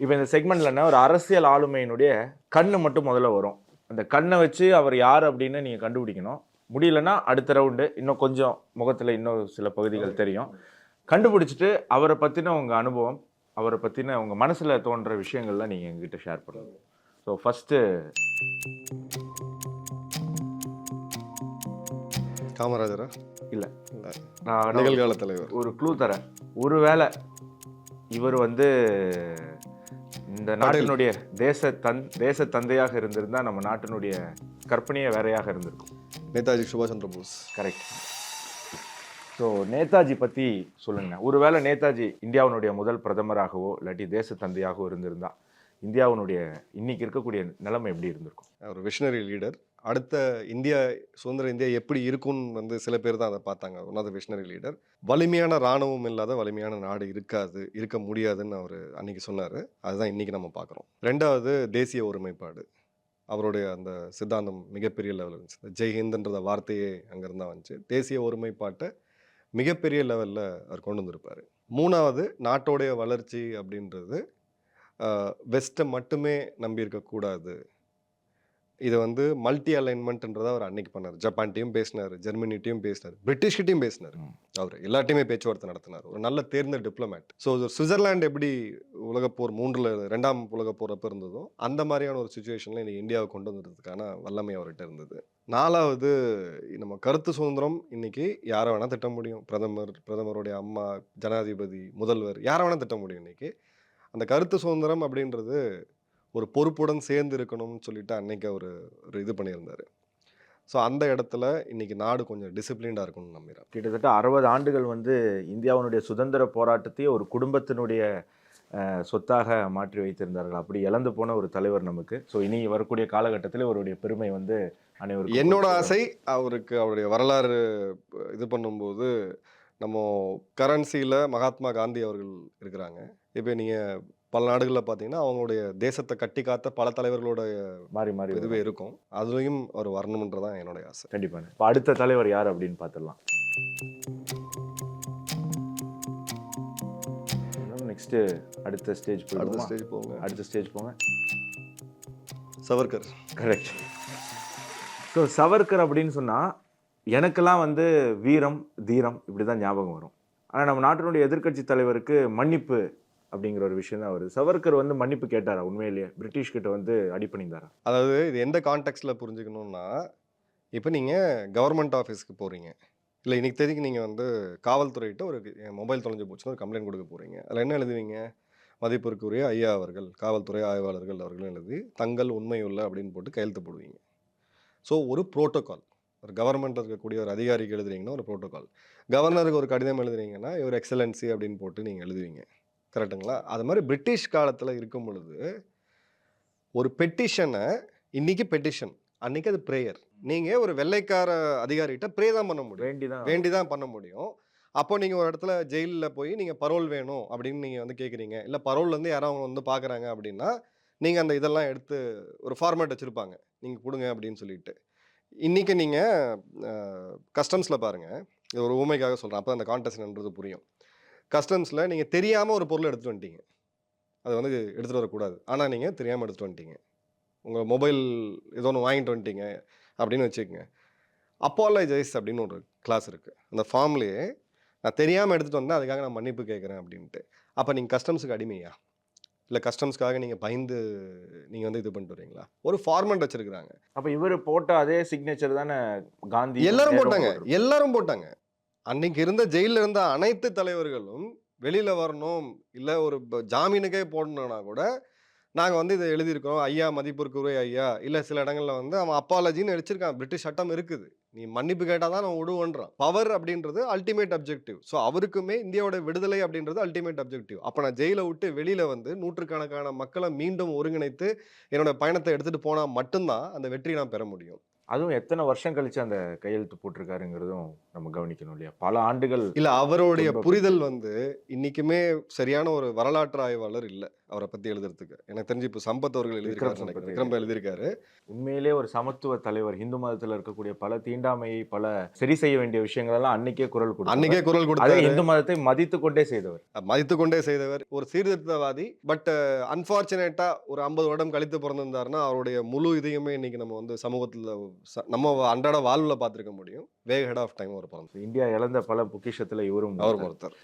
இப்போ இந்த செக்மெண்ட்ல என்ன ஒரு அரசியல் ஆளுமையினுடைய கண்ணு மட்டும் முதல்ல வரும். அந்த கண்ணை வச்சு அவர் யார் அப்படின்னு நீங்க கண்டுபிடிக்கணும். முடியலன்னா அடுத்த ரவுண்டு இன்னும் கொஞ்சம் முகத்துல இன்னும் சில பகுதிகள் தெரியும். கண்டுபிடிச்சிட்டு அவரை பத்தின உங்க அனுபவம் அவரை பத்தின உங்க மனசுல தோன்ற விஷயங்கள்லாம் நீங்க எங்ககிட்ட ஷேர் பண்ணுங்க. ஸோ ஃபர்ஸ்ட் காமராஜரா? இல்ல. இல்ல. நான் நிகழ்கால தலைவர். ஒரு க்ளூ தரேன். ஒருவேளை இவர் வந்து இந்த நாட்டினுடைய தேச தன் தேச தந்தையாக இருந்திருந்தா நம்ம நாட்டினுடைய கற்பனையே வேறையாக இருந்திருக்கும். நேதாஜி சுபாஷ் சந்திர போஸ். கரெக்ட் ஸோ நேதாஜி பற்றி சொல்லுங்க. ஒருவேளை நேதாஜி இந்தியாவினுடைய முதல் பிரதமராகவோ இல்லாட்டி தேச தந்தையாகவோ இருந்திருந்தா இந்தியாவினுடைய இன்னைக்கு இருக்கக்கூடிய நிலைமை எப்படி இருந்திருக்கும்? ஒரு விஷனரி லீடர் அடுத்த இந்தியா சுதந்திர இந்தியா எப்படி இருக்கும்னு வந்து சில பேர் தான் அதை பார்த்தாங்க. One of the visionary leader வலிமையான ராணுவம் இல்லாத வலிமையான நாடு இருக்காது இருக்க முடியாதுன்னு அவர் அன்னைக்கு சொன்னார். அதுதான் இன்னைக்கு நம்ம பார்க்குறோம். ரெண்டாவது தேசிய ஒருமைப்பாடு. அவருடைய அந்த சித்தாந்தம் மிகப்பெரிய லெவலில் இருந்துச்சு. இந்த வார்த்தையே அங்கேருந்து வந்துச்சு. தேசிய ஒருமைப்பாட்டை மிகப்பெரிய லெவலில் அவர் கொண்டு வந்திருப்பார். மூணாவது நாட்டோடைய வளர்ச்சி அப்படின்றது வெஸ்ட்டை மட்டுமே நம்பி இருக்கக்கூடாது. இதை வந்து மல்டி அலைன்மெண்ட்ன்றதை அவர் அன்னைக்கு பண்ணார். ஜப்பான்ட்டையும் பேசினார் ஜெர்மனிட்டையும் பேசினார் பிரிட்டிஷ்கிட்டையும் பேசினார். அவர் எல்லாட்டையுமே பேச்சுவார்த்தை நடத்தினார். ஒரு நல்ல தேர்ந்த டிப்ளமேட். ஸோ சுவிட்சர்லாந்து எப்படி உலகப்போர் மூன்றில் ரெண்டாம் உலகப்போர் அப்போ இருந்ததோ அந்த மாதிரியான ஒரு சுச்சுவேஷனில் இன்னைக்கு இந்தியாவை கொண்டு வந்ததுக்கான வல்லமை அவர்கிட்ட இருந்தது. நாலாவது நம்ம கருத்து சுதந்திரம் இன்னைக்கு யாரை வேணால் திட்ட முடியும். பிரதமர் பிரதமருடைய அம்மா ஜனாதிபதி முதல்வர் யாரை வேணால் திட்ட முடியும் இன்னைக்கு. அந்த கருத்து சுதந்திரம் அப்படின்றது ஒரு பொறுப்புடன் சேர்ந்து இருக்கணும்னு சொல்லிட்டு அன்னைக்கு அவர் ஒரு இது பண்ணியிருந்தார். ஸோ அந்த இடத்துல இன்னைக்கு நாடு கொஞ்சம் டிசிப்ளின்டாக இருக்கணும்னு நம்புகிறேன் கிட்டத்தட்ட அறுபது ஆண்டுகள் வந்து இந்தியாவினுடைய சுதந்திர போராட்டத்தையே ஒரு குடும்பத்தினுடைய சொத்தாக மாற்றி வைத்திருந்தார்கள். அப்படி இழந்து போன ஒரு தலைவர் நமக்கு. ஸோ இனி வரக்கூடிய காலகட்டத்தில் அவருடைய பெருமை வந்து அனைவருக்கும் என்னோட ஆசை அவருக்கு அவருடைய வரலாறு இது பண்ணும்போது நம்ம கரன்சியில் மகாத்மா காந்தி அவர்கள் இருக்கிறாங்க. இப்போ நீங்கள் பல நாடுகளில் பார்த்தீங்கன்னா அவங்களுடைய தேசத்தை கட்டி காத்த பல தலைவர்களோட. மாறி மாறி இதுவே இருக்கும். அதுலேயும் அவர் வரணுன்றதான் என்னுடைய ஆசை. கண்டிப்பாக இப்போ அடுத்த தலைவர் யார் அப்படின்னு பார்த்துடலாம் நெக்ஸ்ட் அடுத்த ஸ்டேஜ் அடுத்த போயிடுவோமா? ஸ்டேஜ் போங்க. அடுத்த ஸ்டேஜ் போங்க. சவர்கர். கரெக்ட் ஸோ சவர்கர் அப்படின்னு சொன்னால் எனக்கெல்லாம் வந்து வீரம் தீரம் இப்படி தான் ஞாபகம் வரும். ஆனால் நம்ம நாட்டினுடைய எதிர்க்கட்சி தலைவருக்கு மன்னிப்பு அப்படிங்கிற ஒரு விஷயம் தான் வருது. சவர்கர் வந்து மன்னிப்பு கேட்டாரா? உண்மையிலேயே பிரிட்டிஷ் கிட்ட வந்து அடி பண்ணியிருந்தாரா அதாவது இது எந்த கான்டெக்ட்ல புரிஞ்சுக்கணும்னா இப்போ நீங்கள் கவர்மெண்ட் ஆஃபீஸ்க்கு போகிறீங்க இல்லை இன்னைக்கு தேதிக்கு நீங்கள் வந்து காவல்துறையிட்ட ஒரு மொபைல் தொலைஞ்சு போச்சுன்னா ஒரு கம்ப்ளைண்ட் கொடுக்க போகிறீங்க அதில் என்ன எழுதுவீங்க? மதிப்பிற்குரிய ஐயா அவர்கள் காவல்துறை ஆய்வாளர்கள் அவர்கள் எழுதி தங்கள் உண்மையுள்ள அப்படின்னு போட்டு கையெழுத்து போடுவீங்க. ஸோ ஒரு ப்ரோட்டோக்கால் ஒரு கவர்மெண்ட் இருக்கக்கூடிய ஒரு அதிகாரிக்கு எழுதுறீங்கன்னா ஒரு ப்ரோட்டோக்கால் கவர்னருக்கு ஒரு கடிதம் எழுதுறீங்கன்னா ஒரு எக்ஸலன்சி அப்படின்னு போட்டு நீங்கள் எழுதுவீங்க. கரெக்ட்டுங்களா அது மாதிரி பிரிட்டிஷ் காலத்தில் இருக்கும் பொழுது ஒரு பெட்டிஷனை இன்னைக்கு பெட்டிஷன் அன்னைக்கு அது ப்ரேயர் நீங்கள் ஒரு வெள்ளைக்கார அதிகாரிகிட்ட ப்ரே தான் பண்ண முடியும். வேண்டிதான். வேண்டி தான் பண்ண முடியும். அப்போ நீங்கள் ஒரு இடத்துல ஜெயிலில் போய் நீங்கள் பரோல் வேணும் அப்படின்னு நீங்கள் வந்து கேட்குறீங்க இல்லை பரோல்லேருந்து யாரோ அவங்க வந்து பார்க்குறாங்க அப்படின்னா நீங்கள் அந்த இதெல்லாம் எடுத்து ஒரு ஃபார்மேட் வச்சுருப்பாங்க. நீங்கள் கொடுங்க அப்படின்னு சொல்லிட்டு. இன்றைக்கி நீங்கள் கஸ்டம்ஸில் பாருங்கள் இது ஒரு ஊமைக்காக சொல்கிறேன் அப்போ அந்த கான்டெஸ்ட்ன்றது புரியும். கஸ்டம்ஸில் நீங்கள் தெரியாமல் ஒரு பொருளை எடுத்துகிட்டு வந்துட்டீங்க. அது வந்து எடுத்துகிட்டு வரக்கூடாது. ஆனால் நீங்கள் தெரியாமல் எடுத்துகிட்டு வந்துட்டீங்க. உங்கள் மொபைல் ஏதோ ஒன்று வாங்கிட்டு வந்துட்டீங்க அப்படின்னு வச்சுக்கோங்க. அப்பாலஜைஸ் அப்படின்னு ஒரு கிளாஸ் இருக்குது அந்த ஃபார்ம்லேயே நான் தெரியாமல் எடுத்துகிட்டு வந்தேன் அதுக்காக நான் மன்னிப்பு கேட்குறேன் அப்படின்ட்டு. அப்போ நீங்கள் கஸ்டம்ஸுக்கு அடிமையா? இல்லை கஸ்டம்ஸ்க்காக நீங்கள் பயந்து நீங்கள் வந்து இது பண்ணிட்டு வரீங்களா? ஒரு ஃபார்மெட் வச்சுருக்குறாங்க. அப்ப இவர் போட்ட அதே சிக்னேச்சர் தானே காந்தி எல்லாரும் போட்டாங்க. எல்லாரும் போட்டாங்க. அன்னைக்கு இருந்த ஜெயிலில் இருந்த அனைத்து தலைவர்களும் வெளியில் வரணும் இல்லை ஒரு ஜாமீனுக்கே போடணும்னா கூட நாங்கள் வந்து இதை எழுதியிருக்கிறோம். ஐயா மதிப்பிற்குரிய ஐயா. இல்லை சில இடங்களில் வந்து அவன் அப்பாலஜின்னு அடிச்சிருக்கான் பிரிட்டிஷ் சட்டம் இருக்குது. நீ மன்னிப்பு கேட்டால் தான் நான் விடுவேன்றான். பவர் அப்படின்றது அல்டிமேட் அப்ஜெக்டிவ் ஸோ அவருக்குமே இந்தியாவோட விடுதலை அப்படின்றது அல்டிமேட் அப்ஜெக்டிவ் அப்போ நான் ஜெயிலை விட்டு வெளியில் வந்து நூற்றுக்கணக்கான மக்களை மீண்டும் ஒருங்கிணைத்து என்னோட பயணத்தை எடுத்துகிட்டு போனால் மட்டும்தான் அந்த வெற்றி நான் பெற முடியும். அதுவும் எத்தனை வருஷம் கழிச்சு அந்த கையெழுத்து போட்டிருக்காருங்கிறதும் நம்ம கவனிக்கணும் இல்லையா? பல ஆண்டுகள் இல்ல அவருடைய புரிதல் வந்து இன்னைக்குமே சரியான ஒரு வரலாற்று ஆய்வாளர் இல்ல அவரை பத்தி எழுதுறதுக்கு. எனக்கு தெரிஞ்சு இப்போ சம்பத் அவர்கள் எழுதியிருக்காரு விக்ரம் எழுதியிருக்காரு. உண்மையிலே ஒரு சமத்துவ தலைவர் இந்து மதத்துல இருக்கக்கூடிய பல தீண்டாமையை பல சரி செய்ய வேண்டிய விஷயங்கள் எல்லாம் அன்னைக்கே குரல் கொடுத்தார் அன்னைக்கே குரல் அதே கொடுத்தாரு இந்து மதத்தை மதித்து கொண்டே செய்தவர். மதித்து கொண்டே செய்தவர். ஒரு சீர்திருத்தவாதி பட் அன்பார்ச்சுனேட்டா ஒரு ஐம்பது வருடம் கழித்து பிறந்திருந்தாருன்னா அவருடைய முழு இதையுமே இன்னைக்கு நம்ம வந்து சமூகத்துல நம்ம அன்றாட வாழ்வுல பார்த்திருக்க முடியும். வேக ஹெட் ஆஃப் டைம் அவர் பிறந்தார் இந்தியா இழந்த பல பொக்கிஷத்துல இவரும் அவர் ஒருத்தர்.